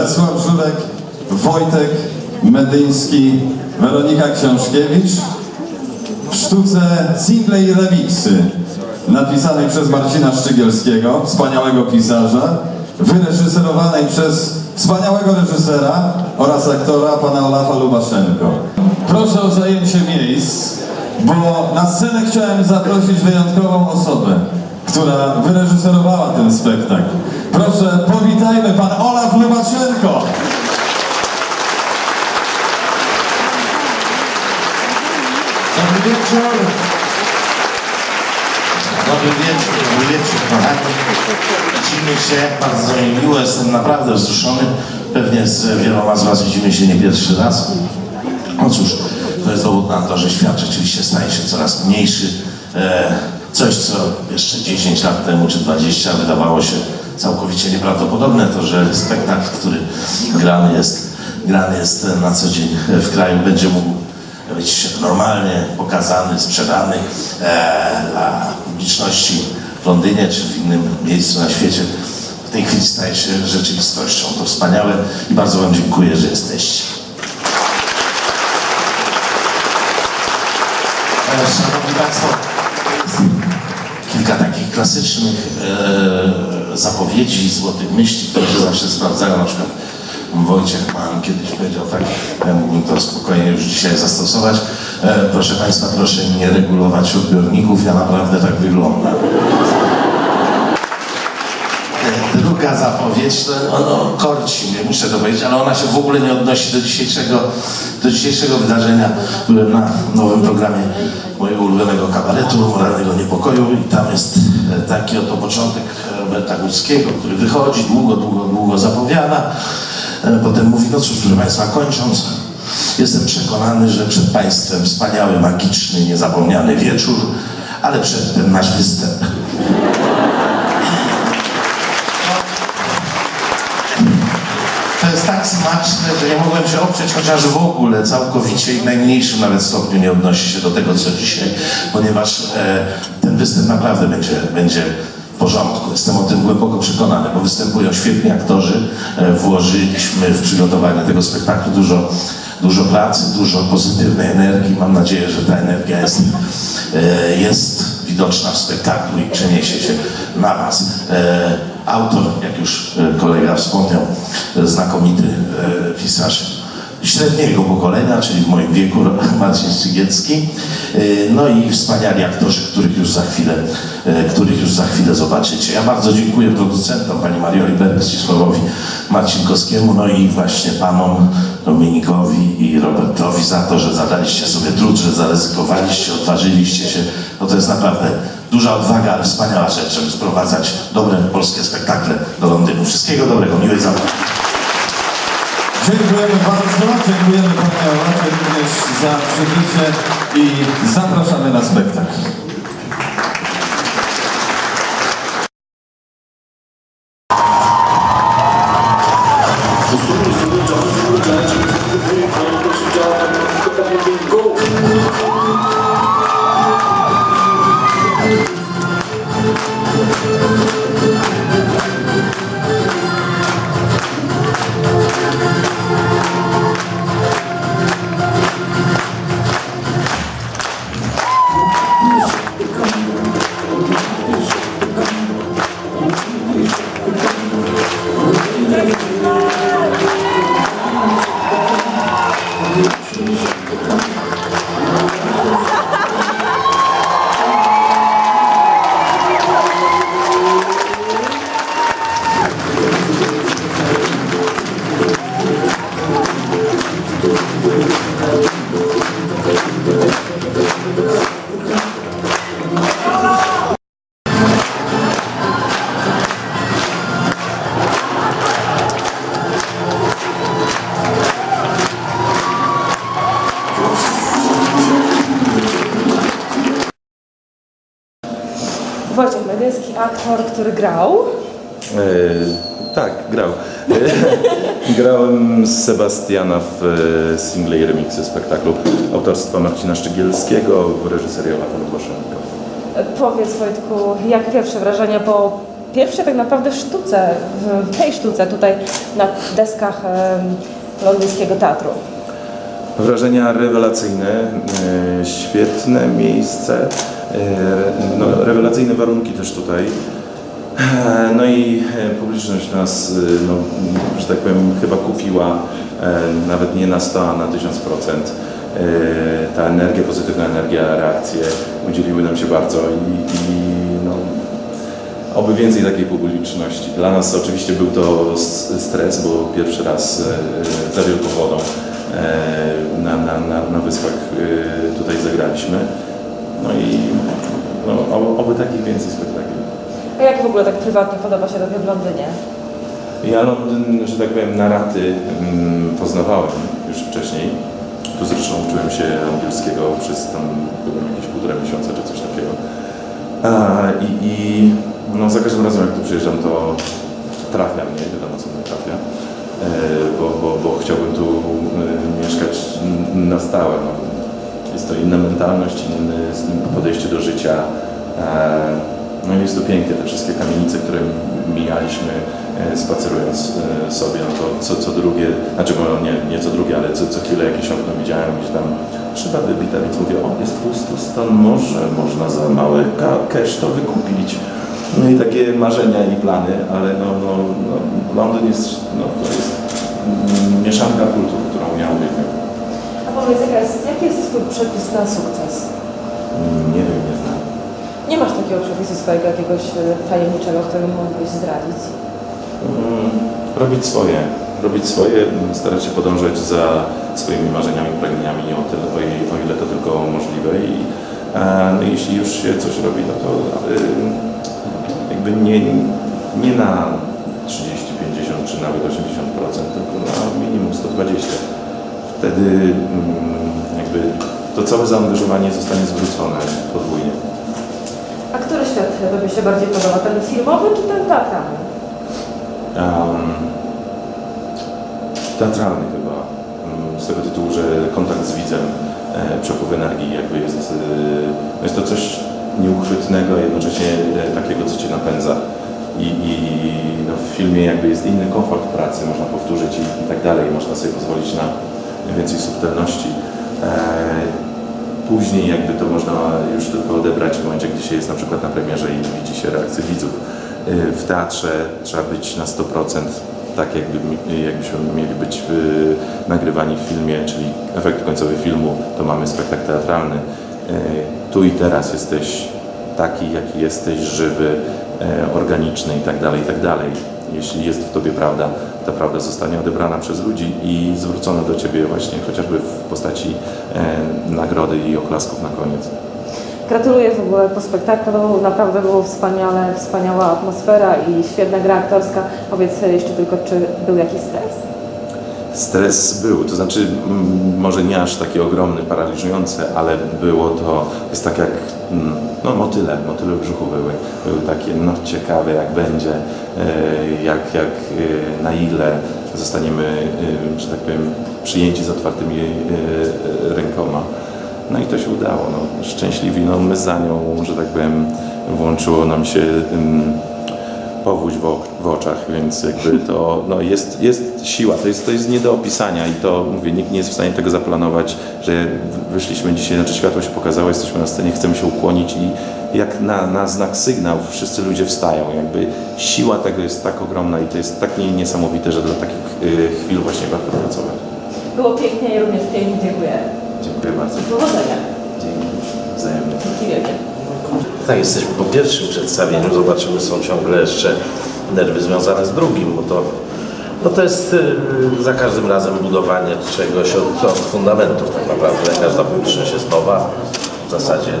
Lesław Żurek, Wojtek Medyński, Weronika Książkiewicz w sztuce single i remixy napisanej przez Marcina Szczygielskiego, wspaniałego pisarza, wyreżyserowanej przez wspaniałego reżysera oraz aktora pana Olafa Lubaszenko. Proszę o zajęcie miejsc, bo na scenę chciałem zaprosić wyjątkową osobę, która wyreżyserowała ten spektakl. Proszę, powitajmy pan Olaf Lubaszenko. Dobry wieczór. Dobry wieczór, dobry wieczór, kochani. Widzimy się, bardzo mi miło, jestem naprawdę wzruszony. Pewnie z wieloma z Was widzimy się nie pierwszy raz. No cóż, to jest dowód na to, że świat rzeczywiście staje się coraz mniejszy. E, coś, co jeszcze 10 lat temu czy 20 wydawało się całkowicie nieprawdopodobne, to że spektakl, który grany jest, grany jest na co dzień w kraju, będzie mógł być normalnie pokazany, sprzedany e, dla publiczności w Londynie czy w innym miejscu na świecie. W tej chwili staje się rzeczywistością. To wspaniałe i bardzo Wam dziękuję, że jesteście. Szanowni Państwo, kilka takich klasycznych e, zapowiedzi, złotych myśli, które się zawsze sprawdzają. Na przykład Wojciech Mann kiedyś powiedział tak, ja mógłbym to spokojnie już dzisiaj zastosować. E, proszę Państwa, proszę nie regulować odbiorników, ja naprawdę tak wyglądam. E, Druga zapowiedź, to ono korci mnie, muszę to powiedzieć, ale ona się w ogóle nie odnosi do dzisiejszego, do dzisiejszego wydarzenia. Byłem na nowym programie mojego ulubionego kabaretu, Moralnego Niepokoju i tam jest e, taki oto początek Roberta Górskiego, który wychodzi, długo, długo, długo zapowiada. Potem mówi, no cóż, proszę Państwa, kończąc, jestem przekonany, że przed Państwem wspaniały, magiczny, niezapomniany wieczór, ale przedtem nasz występ. To jest tak smaczne, że nie mogłem się oprzeć, chociaż w ogóle całkowicie i w najmniejszym nawet stopniu nie odnosi się do tego, co dzisiaj, ponieważ e, ten występ naprawdę będzie, będzie porządku. Jestem o tym głęboko przekonany, bo występują świetni aktorzy. E, włożyliśmy w przygotowanie tego spektaklu dużo, dużo pracy, dużo pozytywnej energii. Mam nadzieję, że ta energia jest, e, jest widoczna w spektaklu i przeniesie się na Was. E, autor, jak już kolega wspomniał, znakomity pisarz średniego pokolenia, czyli w moim wieku, Marcin Szczygiecki. E, No i wspaniali aktorzy, których już za chwilę, e, których już za chwilę zobaczycie. Ja bardzo dziękuję producentom, pani Marioli Berg, Zdzisławowi Marcinkowskiemu, no i właśnie panom Dominikowi i Robertowi za to, że zadaliście sobie trud, że zaryzykowaliście, odważyliście się. No to jest naprawdę duża odwaga, ale wspaniała rzecz, żeby sprowadzać dobre polskie spektakle do Londynu. Wszystkiego dobrego, miłej zabawy. Dziękujemy bardzo, dziękujemy panie Olafie również za przybycie i zapraszamy na spektakl. Wojciech aktor, który grał. E, tak, grał. E, grałem z Sebastiana w e, single i remixy spektaklu autorstwa Marcina Szczygielskiego w reżyserii Olafa Lubaszenka. Powiedz Wojtku, jak pierwsze wrażenia po pierwszej tak naprawdę sztuce, w tej sztuce tutaj na deskach em, londyńskiego teatru. Wrażenia rewelacyjne, e, świetne miejsce, e, no, rewelacyjne warunki też tutaj. E, No i e, publiczność nas, e, no, że tak powiem, chyba kupiła nawet nie na 100, a na 1000%. E, Ta energia, pozytywna energia, reakcje udzieliły nam się bardzo i, i no, Oby więcej takiej publiczności. Dla nas oczywiście był to stres, bo pierwszy raz za wielką wodą na, na, na, na wyspach tutaj zagraliśmy. No i no, oby takich więcej spektakli. A jak w ogóle tak prywatnie podoba się tobie w Londynie? Ja Londyn, że tak powiem, na raty mm, poznawałem już wcześniej. Tu zresztą uczyłem się angielskiego przez tam byłem jakieś półtora miesiąca czy coś takiego. A, I i no, za każdym razem jak tu przyjeżdżam, to trafia mnie, wiadomo co mnie trafia, e, bo, bo, bo chciałbym tu e, mieszkać na stałe. No. Jest to inna mentalność, inne podejście do życia. E, No i jest to piękne, te wszystkie kamienice, które mijaliśmy e, spacerując e, sobie, no to co, co drugie, znaczy bo nie, nie co drugie, ale co, co chwilę jakieś okno widziałem, gdzieś tam szyba wybita, więc mówię, o jest pusty stan, może można za mały ka- cash to wykupić. No i takie marzenia i plany, ale no, no, no Londyn jest, no, to jest mieszanka kultur, którą ja uwielbiam. A powiedz, jaka jest, jaki jest twój przepis na sukces? Nie. Nie masz takiego przepisu swojego jakiegoś e, tajemniczego, którego mógłbyś zdradzić? Mm, robić swoje. Robić swoje, starać się podążać za swoimi marzeniami, pragnieniami, o, tyle, o ile to tylko możliwe. I e, no, jeśli już się coś robi, no to e, jakby nie, nie na 30, 50 czy nawet 80%, tylko na minimum 120. Wtedy mm, jakby to całe zaangażowanie zostanie zwrócone podwójnie. A który świat tobie się bardziej podoba? Ten filmowy czy ten teatralny? Um, teatralny chyba. Mm, Z tego tytułu, że kontakt z widzem, e, przepływ energii jakby jest, e, no jest to coś nieuchwytnego, jednocześnie e, takiego, co Cię napędza. I, i no, w filmie jakby jest inny komfort pracy, można powtórzyć i, i tak dalej, można sobie pozwolić na więcej subtelności. E, Później jakby to można już tylko odebrać w momencie, gdy się jest na przykład na premierze i widzi się reakcję widzów. Y, W teatrze trzeba być na 100%, tak jakby, jakbyśmy mieli być y, nagrywani w filmie, czyli efekt końcowy filmu, to mamy spektakl teatralny. Y, Tu i teraz jesteś taki, jaki jesteś, żywy, organiczny i tak Jeśli jest w Tobie prawda, ta prawda zostanie odebrana przez ludzi i zwrócona do Ciebie właśnie chociażby w postaci e, nagrody i oklasków na koniec. Gratuluję w ogóle po spektaklu. Naprawdę było wspaniale, wspaniała atmosfera i świetna gra aktorska. Powiedz jeszcze tylko, czy był jakiś stres? Stres był, to znaczy może nie aż taki ogromny, paraliżujący, ale było to, jest tak jak no, motyle, motyle w brzuchu były. Były takie, no ciekawe jak będzie, e, jak, jak e, na ile zostaniemy, e, że tak powiem, przyjęci z otwartymi rękoma. No i to się udało, no, szczęśliwi, no my za nią, że tak powiem, włączyło nam się powódź w, oczach, więc jakby to no jest, jest siła, to jest, to jest nie do opisania i to mówię, nikt nie jest w stanie tego zaplanować, że wyszliśmy dzisiaj, znaczy światło się pokazało, jesteśmy na scenie, chcemy się ukłonić i jak na, na znak sygnał wszyscy ludzie wstają, jakby siła tego jest tak ogromna i to jest tak nie- niesamowite, że dla takich y, chwil właśnie warto pracować. Było pięknie i również pięknie dziękuję. Dziękuję bardzo. Powodzenia. Dzięki. Wzajemnie. Dzięki wielkie. Tak, jesteśmy po pierwszym przedstawieniu. Zobaczymy, są ciągle jeszcze nerwy związane z drugim, bo to, no to jest y, za każdym razem budowanie czegoś od, od fundamentów tak naprawdę. Każda publiczność jest nowa. W zasadzie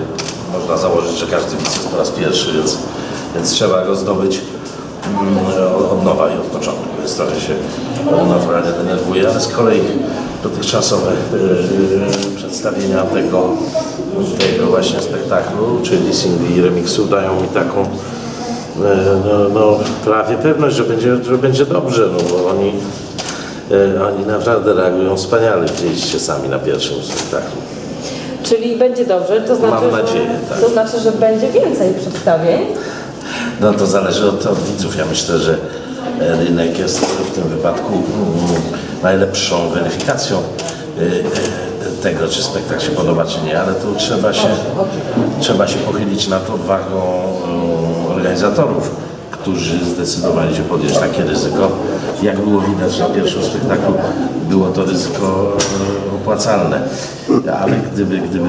można założyć, że każdy widz jest po raz pierwszy, więc, więc trzeba go zdobyć mm, od nowa i od początku, więc trochę się naturalnie denerwuje, ale z kolei dotychczasowe y, y, przedstawienia tego, tego właśnie spektaklu, czyli singli i remiksu dają mi taką e, no, no, prawie pewność, że będzie, że będzie dobrze, no bo oni, e, oni naprawdę reagują wspaniale, widzieliście sami na pierwszym spektaklu. Czyli będzie dobrze, to znaczy, Mam nadzieję, że, tak. to znaczy, że będzie więcej przedstawień. No to zależy od, od widzów. Ja myślę, że e, rynek jest w tym wypadku mm, najlepszą weryfikacją e, e, tego, czy spektakl się podoba, czy nie, ale tu trzeba się, trzeba się pochylić nad odwagą mm, organizatorów, którzy zdecydowali się podjąć takie ryzyko. Jak było widać na pierwszym spektaklu, było to ryzyko opłacalne, ale gdyby, gdyby,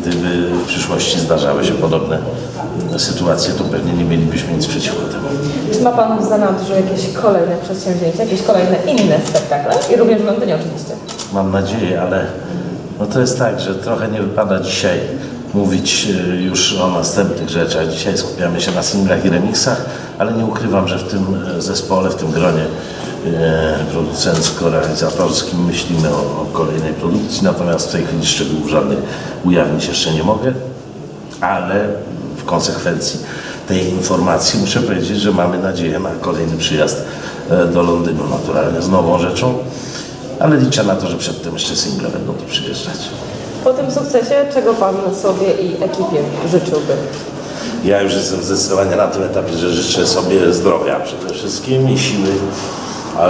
gdyby w przyszłości zdarzały się podobne sytuacje, to pewnie nie mielibyśmy nic przeciwko temu. Czy ma Pan w zanadrzu jakieś kolejne przedsięwzięcia, jakieś kolejne inne spektakle? I również w Londynie oczywiście. Mam nadzieję, ale no to jest tak, że trochę nie wypada dzisiaj mówić e, już o następnych rzeczach. Dzisiaj skupiamy się na singlach i remixach, ale nie ukrywam, że w tym e, zespole, w tym gronie e, producencko-realizatorskim myślimy o, o kolejnej produkcji, natomiast w tej chwili szczegółów żadnych ujawnić jeszcze nie mogę, ale konsekwencji tej informacji muszę powiedzieć, że mamy nadzieję na kolejny przyjazd e, do Londynu naturalnie z nową rzeczą, ale liczę na to, że przedtem jeszcze single będą tu przyjeżdżać. Po tym sukcesie, czego Pan sobie i ekipie życzyłby? Ja już jestem zdecydowanie na tym etapie, że życzę sobie zdrowia przede wszystkim i siły,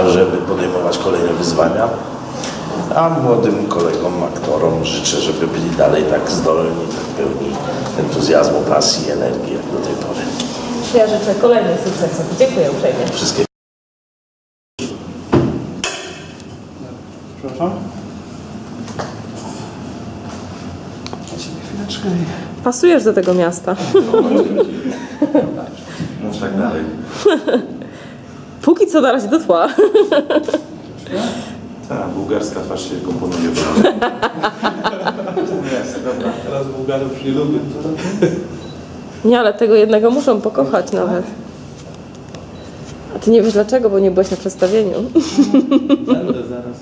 żeby podejmować kolejne wyzwania. A młodym kolegom, aktorom życzę, żeby byli dalej tak zdolni, tak pełni entuzjazmu, pasji i energii jak do tej pory. Ja życzę kolejnych sukcesów. Dziękuję uprzejmie. Wszystkie Przepraszam? Chwileczkę. Pasujesz do tego miasta. Mów tak dalej. Póki co na razie do tła. Ta bułgarska twarz się komponuje do Jest, dobra. Teraz Bułgarów nie lubię. Nie, ale tego jednego muszą pokochać nawet. A ty nie wiesz dlaczego, bo nie byłeś na przedstawieniu. Będę zaraz.